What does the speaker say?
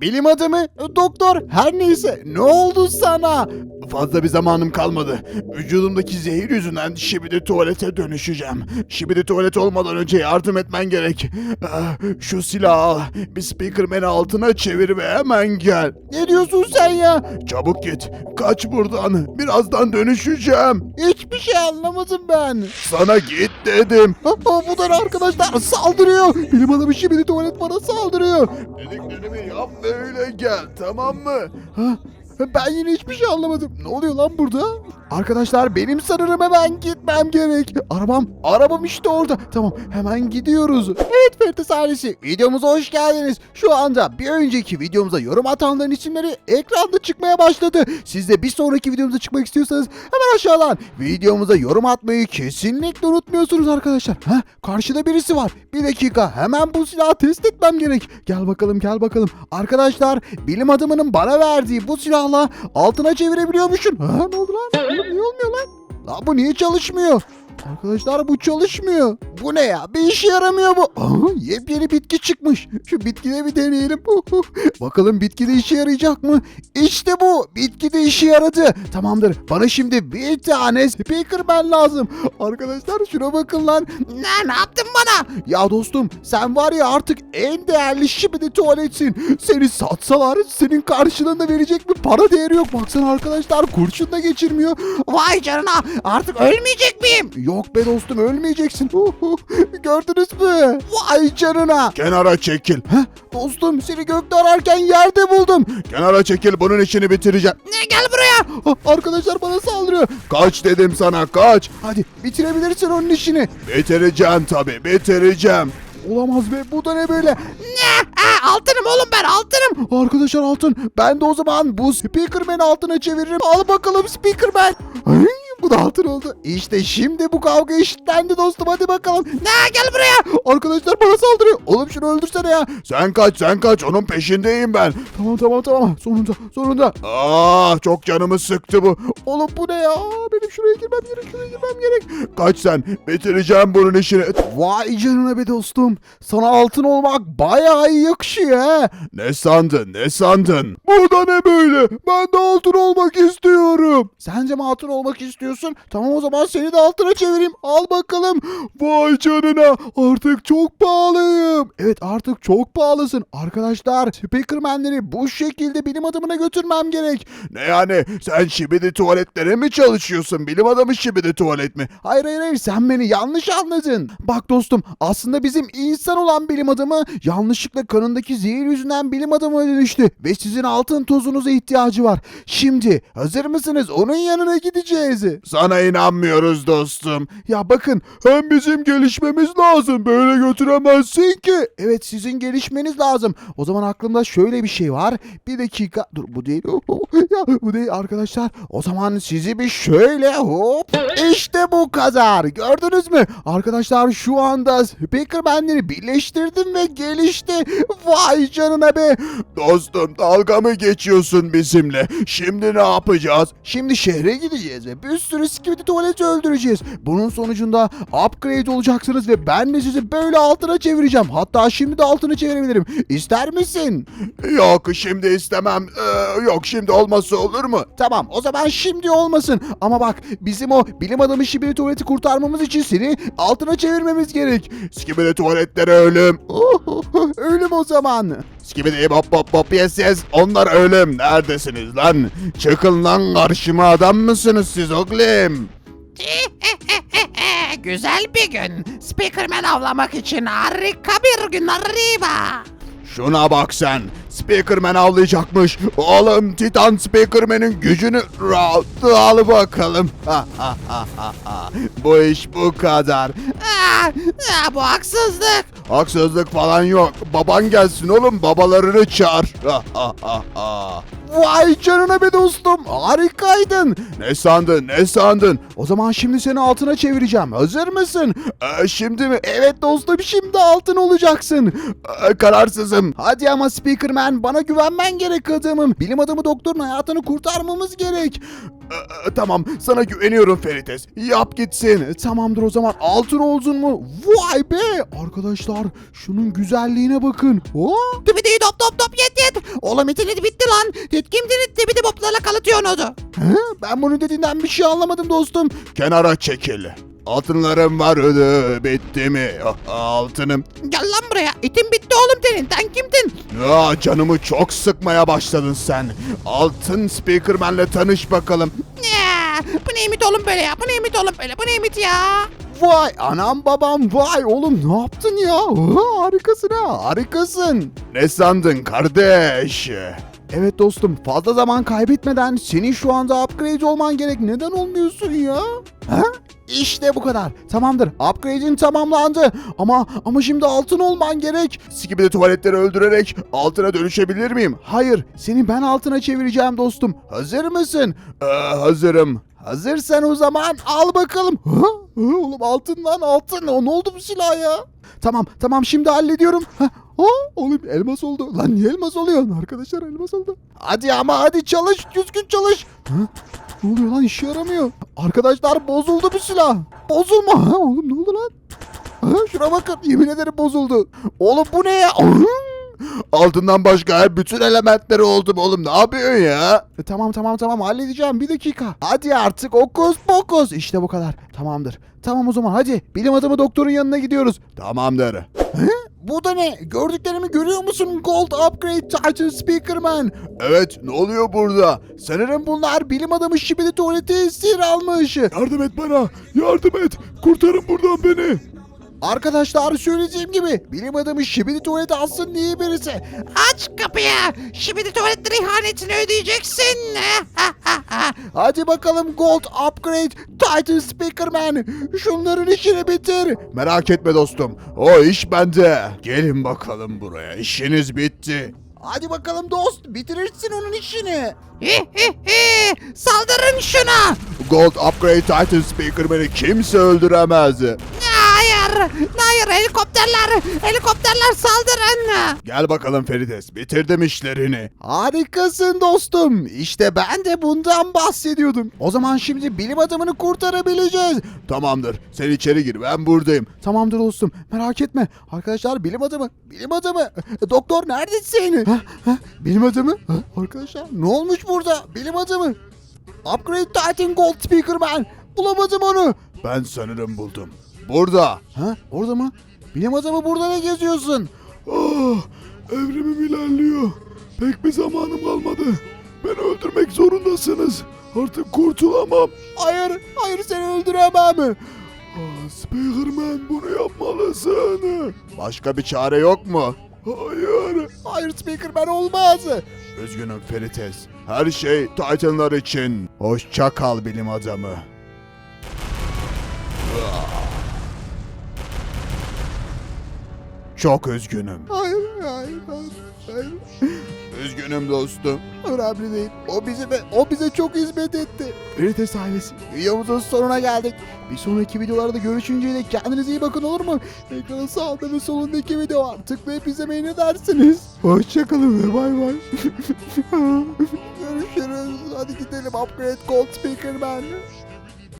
Bilim adamı, doktor, her neyse ne oldu sana? Fazla bir zamanım kalmadı. Vücudumdaki zehir yüzünden şimdi tuvalete dönüşeceğim. Şimdi tuvalet olmadan önce yardım etmen gerek. Ah, Şu silahı al, bir speakerman'i altına çevir ve hemen gel. Ne diyorsun sen ya? Çabuk git, kaç buradan. Birazdan dönüşeceğim. Hiçbir şey anlamadım ben. Sana git dedim. bu da arkadaşlar saldırıyor. Bilim adamı şimdi tuvalet bana saldırıyor. Dediklerimi yap ve öyle gel tamam mı? Ha? Ben yine hiçbir şey anlamadım. Ne oluyor lan burada? Arkadaşlar benim sanırım hemen gitmem gerek. Arabam, arabam işte orada. Tamam hemen gidiyoruz. Evet Ferit ailesi videomuza hoş geldiniz. Şu anda bir önceki videomuza yorum atanların isimleri ekranda çıkmaya başladı. Siz de bir sonraki videomuza çıkmak istiyorsanız hemen aşağıdan videomuza yorum atmayı kesinlikle unutmuyorsunuz arkadaşlar. Heh, karşıda birisi var. Bir dakika hemen bu silahı test etmem gerek. Gel bakalım gel bakalım. Arkadaşlar bilim adamının bana verdiği bu silahla altına çevirebiliyormuşsun. Ha ne oldu lan? Oğlum niye olmuyor lan? Lan bu niye çalışmıyor? Arkadaşlar bu çalışmıyor. Bu ne ya? Bir işe yaramıyor bu. Aha, yepyeni bitki çıkmış. Şu bitkiyi bir deneyelim. Bakalım bitki de işe yarayacak mı? İşte bu. Bitki de işe yaradı. Tamamdır. Bana şimdi bir tane speakerman lazım. Arkadaşlar şuna bakın lan. Ne, ne yaptın bana? Ya dostum sen var ya artık en değerli şibidi tuvaletsin. Seni satsalar senin karşılığında verecek bir para değeri yok. Baksana arkadaşlar kurşun da geçirmiyor. Vay canına artık ölmeyecek miyim? Yok be dostum ölmeyeceksin. Gördünüz mü? Vay canına. Kenara çekil. Heh, dostum seni gökte ararken yerde buldum. Kenara çekil bunun işini bitireceğim. Ne gel buraya. Ah, Arkadaşlar bana saldırıyor. Kaç dedim sana kaç. Hadi bitirebilirsin onun işini. Bitireceğim tabii bitireceğim. Olamaz be bu da ne böyle? Ne? Aa, altınım oğlum ben altınım. Arkadaşlar altın. Ben de o zaman bu Speakerman'i altına çeviririm. Al bakalım Speakerman. Ay, bu da altın oldu. İşte şimdi bu kavga eşitlendi dostum hadi bakalım. Ne gel buraya. Arkadaşlar bana saldırıyor. Oğlum şunu öldürsene ya. Sen kaç sen kaç onun peşindeyim ben. Tamam tamam tamam sonunda sonunda. Aa çok canımı sıktı bu. Oğlum bu ne ya? Benim şuraya girmem gerek şuraya girmem gerek. Kaç sen bitireceğim bunun işini. Vay canına be dostum. Sana altın olmak bayağı iyi yakışıyor he. Ne sandın ne sandın? Bu da ne böyle? Ben de altın olmak istiyorum. Sence mi altın olmak istiyorsun? Tamam o zaman seni de altına çevireyim. Al bakalım. Vay canına artık çok pahalıyım. Evet artık çok pahalısın. Arkadaşlar Speakerman'leri bu şekilde bilim adamına götürmem gerek. Ne yani sen şibidi tuvaletlere mi çalışıyorsun? Bilim adamı şibidi tuvalet mi? Hayır hayır hayır sen beni yanlış anladın. Bak dostum aslında bizim insan olan bilim adamı yanlışlıkla kanındaki zehir yüzünden bilim adamına dönüştü. Ve sizin altın tozunuza ihtiyacı var. Şimdi hazır mısınız? Onun yanına gideceğiz. Sana inanmıyoruz dostum. Ya bakın hem bizim gelişmemiz lazım. Böyle götüremezsin ki. Evet sizin gelişmeniz lazım. O zaman aklımda şöyle bir şey var. Bir dakika. Dur bu değil. ya bu değil arkadaşlar. O zaman sizi bir şöyle hop. İşte bu kadar. Gördünüz mü? Arkadaşlar şu anda Speakerman'leri birleştirdim ve gelişti. Vay canına be. Dostum dalga mı geçiyorsun bizimle? Şimdi ne yapacağız? Şimdi şehre gideceğiz ve bir sürü skibidi tuvaleti öldüreceğiz. Bunun sonucunda upgrade olacaksınız ve ben de sizi böyle altına çevireceğim. Hatta şimdi de altına çevirebilirim. İster misin? Yok şimdi istemem. Ee, yok şimdi olması olur mu? Tamam o zaman şimdi olmasın. Ama bak bizim o bilim adamı şibidi tuvaleti kurtarmamız için seni altına çevirmemiz gerek. Skibidi tuvaletlere ölüm. ölüm o zaman. Skibidi bop bop bop yes yes. Onlar ölüm. Neredesiniz lan? Çıkın lan karşıma adam mısınız siz oğlum? Güzel bir gün. Speakerman avlamak için harika bir gün arriba. Şuna bak sen. Speakerman avlayacakmış. Oğlum Titan Speakerman'in gücünü rahat al bakalım. bu iş bu kadar. Aa, aa, bu haksızlık. Haksızlık falan yok. Baban gelsin oğlum babalarını çağır. Vay canına be dostum. Harikaydın. Ne sandın ne sandın? O zaman şimdi seni altına çevireceğim. Hazır mısın? Ee, şimdi mi? Evet dostum şimdi altın olacaksın. Ee, kararsızım. Hadi ama Speakerman bana güvenmen gerek adamım. Bilim adamı doktorun hayatını kurtarmamız gerek. Ee, tamam sana güveniyorum Ferites. Yap gitsin. Tamamdır o zaman altın olsun mu? Vay be. Arkadaşlar şunun güzelliğine bakın. Oh. Tübidi dop dop dop yet yet. Oğlum internet bitti lan. Tetkim internet bir de boplarla kalıtıyorsun onu. Ben bunu dediğinden bir şey anlamadım dostum. Kenara çekil. Altınlarım var ödü bitti mi? Altınım. Gel lan buraya. İtin bitti oğlum senin. Sen kimdin? Ya canımı çok sıkmaya başladın sen. Altın Speakerman'le tanış bakalım. Ya, bu ne imit oğlum böyle ya? Bu ne imit oğlum böyle? Bu ne imit ya? Vay anam babam vay oğlum ne yaptın ya? Ha, harikasın ha harikasın. Ne sandın kardeş? Evet dostum fazla zaman kaybetmeden senin şu anda upgrade olman gerek. Neden olmuyorsun ya? Ha? İşte bu kadar. Tamamdır. Upgrade'in tamamlandı. Ama ama şimdi altın olman gerek. Skibidi tuvaletleri öldürerek altına dönüşebilir miyim? Hayır. Seni ben altına çevireceğim dostum. Hazır mısın? Ee, hazırım. Hazırsan o zaman al bakalım. Oğlum altın lan altın. O ne oldu bu silah ya? Tamam tamam şimdi hallediyorum. Ha, oğlum elmas oldu. Lan niye elmas oluyor? Arkadaşlar elmas oldu. Hadi ama hadi çalış. Düzgün çalış. Ha? Ne oluyor lan işe yaramıyor. Arkadaşlar bozuldu bu silah. Bozulma. Ha, oğlum ne oldu lan? Ha, şuna bakın yemin ederim bozuldu. Oğlum bu ne ya? Altından başka hep bütün elementleri oldum oğlum ne yapıyorsun ya? E, tamam tamam tamam halledeceğim bir dakika. Hadi artık okus pokus işte bu kadar. Tamamdır. Tamam o zaman hadi bilim adamı doktorun yanına gidiyoruz. Tamamdır. He? Bu da ne? Gördüklerimi görüyor musun? Gold Upgrade Titan Speakerman. Evet, ne oluyor burada? Sanırım bunlar bilim adamı Şibidi tuvaleti esir almış. Yardım et bana, yardım et. Kurtarın buradan beni. Arkadaşlar söyleyeceğim gibi bilim adamı Şibidi tuvaleti alsın diye birisi. Aç kapıyı. Şimdi tuvaletleri ihanetini ödeyeceksin. Hadi bakalım Gold Upgrade Titan Speakerman. Şunların işini bitir. Merak etme dostum. O iş bende. Gelin bakalım buraya. İşiniz bitti. Hadi bakalım dost bitirirsin onun işini. Saldırın şuna. Gold Upgrade Titan Speakerman'i kimse öldüremez. Hayır. Hayır helikopterler. Helikopterler saldırın. Gel bakalım Ferides, bitirdim işlerini. Harikasın dostum. İşte ben de bundan bahsediyordum. O zaman şimdi bilim adamını kurtarabileceğiz. Tamamdır, sen içeri gir, ben buradayım. Tamamdır dostum, merak etme. Arkadaşlar bilim adamı, bilim adamı. Doktor neredesin? Ha, ha, bilim adamı? Ha, arkadaşlar ne olmuş burada? Bilim adamı. Upgrade Titan Gold Speakerman. Bulamadım onu. Ben sanırım buldum. Burada. Ha? Orada mı? Bilim adamı burada ne geziyorsun? Ah, evrimim ilerliyor. Pek bir zamanım kalmadı. Beni öldürmek zorundasınız. Artık kurtulamam. Hayır, hayır seni öldüremem. Ah, Spiderman bunu yapmalısın. Başka bir çare yok mu? Hayır. Hayır Speakerman olmaz. Üzgünüm Ferites. Her şey Titanlar için. Hoşça kal bilim adamı. Çok üzgünüm. Hayır, hayır, hayır, hayır. Üzgünüm dostum. Önemli değil. O bize o bize çok hizmet etti. Veritas ailesi. Videomuzun sonuna geldik. Bir sonraki videolarda görüşünceye dek kendinize iyi bakın olur mu? Ekranın sağında ve solundaki video var. Tıklayıp izlemeyi ne dersiniz? Hoşçakalın ve bay bay. Görüşürüz. Hadi gidelim. Upgrade Gold Speaker ben.